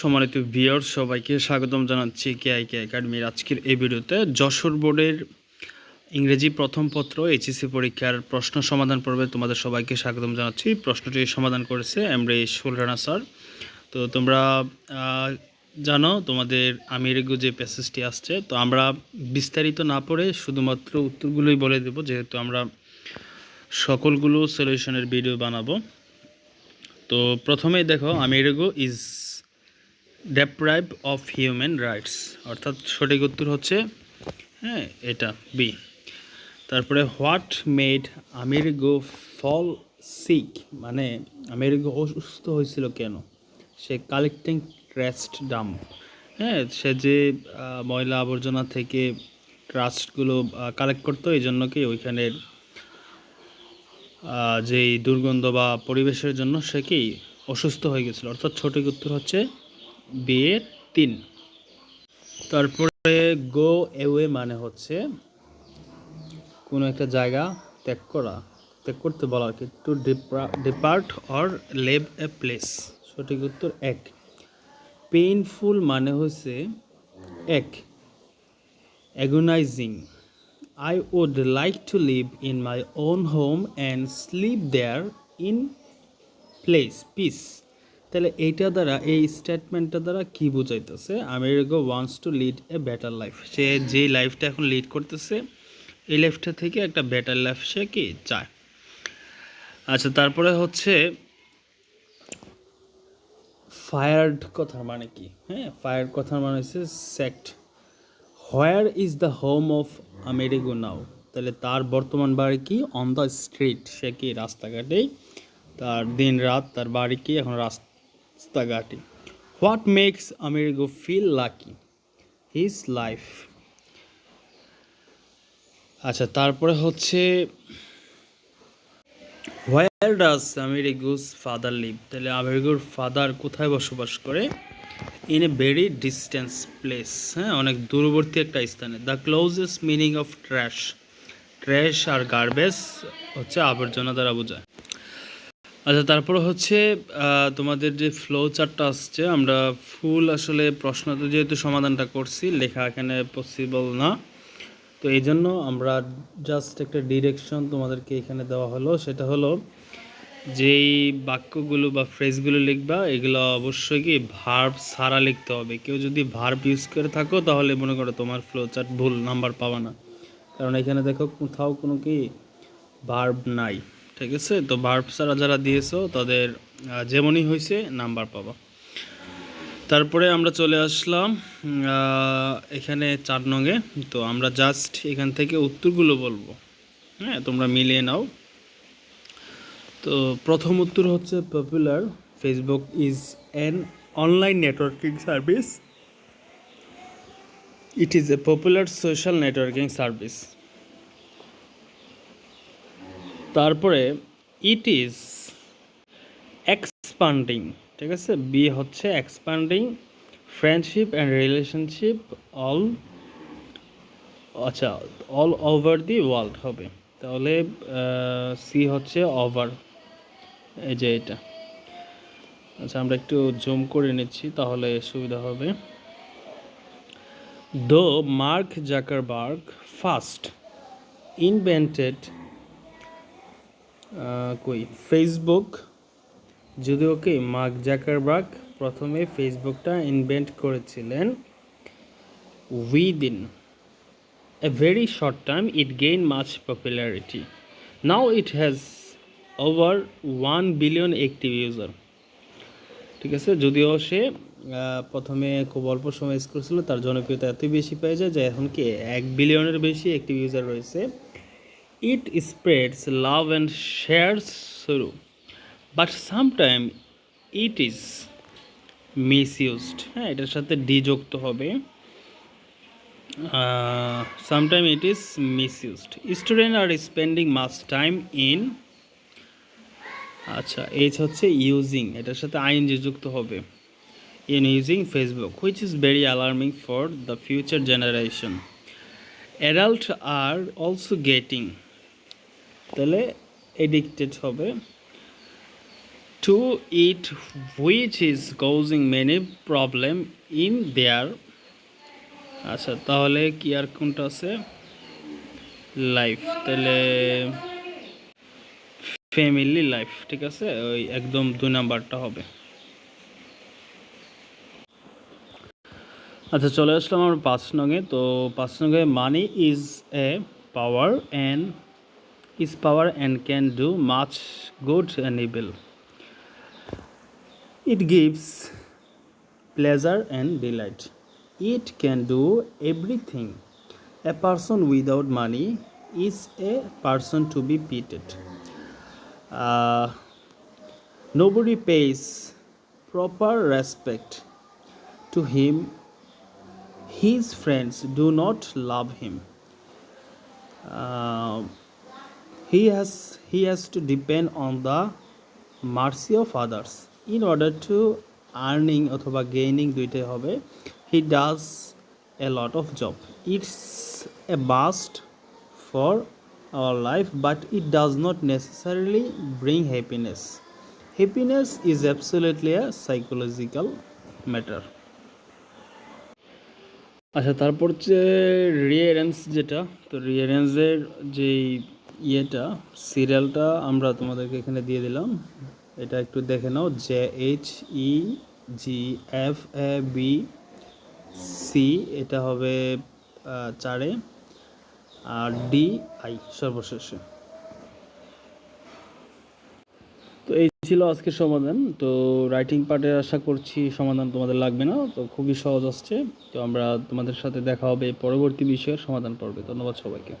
সম্মানিত ভিউয়ার সবাইকে স্বাগতম জানাচ্ছি কে আই কে একাডেমির আজকের এই ভিডিওতে। যশোর বোর্ডের ইংরেজি প্রথম পত্র, এইচএসসি পরীক্ষার প্রশ্ন সমাধান পর্বে তোমাদের সবাইকে স্বাগতম জানাচ্ছি। প্রশ্নটি সমাধান করেছে এমরে সুলরানা স্যার তো তোমরা জানো তোমাদের আমিরেগু যে প্যাসেজটি আসছে, তো আমরা বিস্তারিত না পড়ে শুধুমাত্র উত্তরগুলোই বলে দেব, যেহেতু আমরা সকলগুলো সলিউশনের ভিডিও বানাবো। তো প্রথমেই দেখো, Amerigo is deprived of human rights অর্থাৎ সঠিক উত্তর হচ্ছে হ্যাঁ এটা বি তারপরে হোয়াট মেড আমির আমেরিগো ফল সিক মানে আমেরিগো অসুস্থ হয়েছিল কেন? সে কালেক্টিং ট্রাস্ট ডাম হ্যাঁ সে যে ময়লা আবর্জনা থেকে ট্রাস্টগুলো কালেক্ট করতো, এই জন্য কি ওইখানের যেই দুর্গন্ধ বা পরিবেশের জন্য সে কি অসুস্থ হয়ে গেছিল? অর্থাৎ সঠিক উত্তর হচ্ছে বিয়ের তিন। তারপরে গো এওয়ে মানে হচ্ছে কোনো একটা জায়গা ত্যাগ করা। ত্যাগ করতে বলা কি to depart or leave a place সঠিক উত্তর এক। পেইনফুল মানে হচ্ছে এক agonizing I would like to live in my own home and sleep there in place peace তাহলে এইটা দ্বারা, এই স্টেটমেন্টটা দ্বারা কি বোঝাইতেছে? America wants to lead a better life সে যে লাইফটা এখন লিড করতেছে, এই লাইফটা থেকে একটা বেটার লাইফ সে কি চায়? আচ্ছা তারপরে হচ্ছে ফায়ার্ড কথার মানে কি? হ্যাঁ ফায়ার্ড কথার মানে হচ্ছে sect where is the home of Amerigo now তাহলে তার বর্তমান বাড়ি কি? অন দ্য স্ট্রিট সে কি রাস্তাঘাটেই? তার দিন রাত তার বাড়ি কি? এখন রাস্তাঘাটে what makes Amerigo feel lucky? His life. আচ্ছা তারপরে হচ্ছে, where does Amerigo's father live? তাহলে আমেরিগোর ফাদার কোথায় বসবাস করে? In a very distance place হ্যাঁ? অনেক দূরবর্তী একটা স্থানে। The closest meaning of trash. Trash R garbage হচ্ছে আবর্জনা দ্বারা বোঝায়। আচ্ছা তারপরে হচ্ছে তোমাদের যে ফ্লো চার্টটা আসছে, আমরা ফুল আসলে প্রশ্ন তো যেহেতু সমাধানটা করছি, লেখা এখানে পসিবল না। তো এই জন্য আমরা জাস্ট একটা ডিরেকশন তোমাদেরকে এখানে দেওয়া হলো, সেটা হলো যেই বাক্যগুলো বা ফ্রেজগুলো লিখবা, এগুলো অবশ্যই কি ভার্ব ছাড়া লিখতে হবে। কেউ যদি ভার্ব ইউজ করে থাকো, তাহলে মনে করো তোমার ফ্লো চার্ট ভুল নাম্বার পাবা না। কারণ এখানে দেখো কোথাও কোনো কি ভার্ব নাই। ঠিক আছে? তো ভার্ব ছাড়া যারা দিয়েছ, তাদের যেমনই হয়েছে নাম্বার পাবা। তারপরে আমরা চলে আসলাম এখানে চার নঙে। তো আমরা জাস্ট এখান থেকে উত্তরগুলো বলব। হ্যাঁ তোমরা মিলিয়ে নাও। তো প্রথম উত্তর হচ্ছে popular Facebook is an online networking service it is a popular social networking service তারপরে ইট ইজ এক্সপান্ডিং ঠিক আছে? বি হচ্ছে expanding friendship and relationship all আচ্ছা অল ওভার দি ওয়ার্ল্ড হবে। তাহলে সি হচ্ছে ওভার এই যে এটা। আচ্ছা আমরা একটু জুম করে নিচ্ছি, তাহলে সুবিধা হবে। Though Mark Zuckerberg first invented কই? ফেসবুক যদিও কি মার্ক জাকারবার্গ প্রথমে ফেসবুকটা ইনভেন্ট করেছিলেন within. A very short time, it gained much popularity. Now it has over 1 billion active user ঠিক আছে? যদিও সে প্রথমে খুব অল্প সময় ইউজ করেছিল, তার জনপ্রিয়তা এত বেশি পেয়ে যায় যে এখন কি এক বিলিয়নের বেশি অ্যাক্টিভ ইউজার রয়েছে। It spreads love and shares শুরু but sometime it is misused হ্যাঁ এটার সাথে ডি যুক্ত হবে। sometime it is misused. Students are spending much time in আচ্ছা এইচ হচ্ছে ইউজিং এটার সাথে আইএনজি যুক্ত হবে। In using Facebook which is very alarming for the future generation adult are also getting তাহলে এডিক্টেড হবে। To it which is causing many problem in their আচ্ছা তাহলে কি আর কোনটা আছে? লাইফ তাহলে ফ্যামিলি লাইফ ঠিক আছে? ওই একদম দুই নাম্বারটা হবে। আচ্ছা চলে আসলাম আমার পাঁচ নঙে তো পাঁচ নঙে money is a power and is power and can do much good and evil. It gives pleasure and delight. It can do everything. A person without money is a person to be pitied. Uh, nobody pays proper respect to him. His friends do not love him. Uh, he has he has to depend on the mercy of others in order to earning অথবা gaining দুইটাই হবে he does a lot of job it's a must for our life but it does not necessarily bring happiness happiness is absolutely a psychological matter আচ্ছা তারপর হচ্ছে রিয়ারেন্স যেটা তো রিয়ারেন্সের যে ইয়েটা, সিরিয়ালটা আমরা তোমাদেরকে এখানে দিয়ে দিলাম। এটা একটু দেখে নাও J H E G F A B C এটা হবে চারে। আর ডি আই সর্বশেষে। তো এই ছিল আজকের সমাধান। তো রাইটিং পার্টে আশা করছি সমাধান তোমাদের লাগবে না, তো খুবই সহজ আসছে। তো আমরা তোমাদের সাথে দেখা হবে পরবর্তী বিষয়ের সমাধান পর্বে। ধন্যবাদ সবাইকে।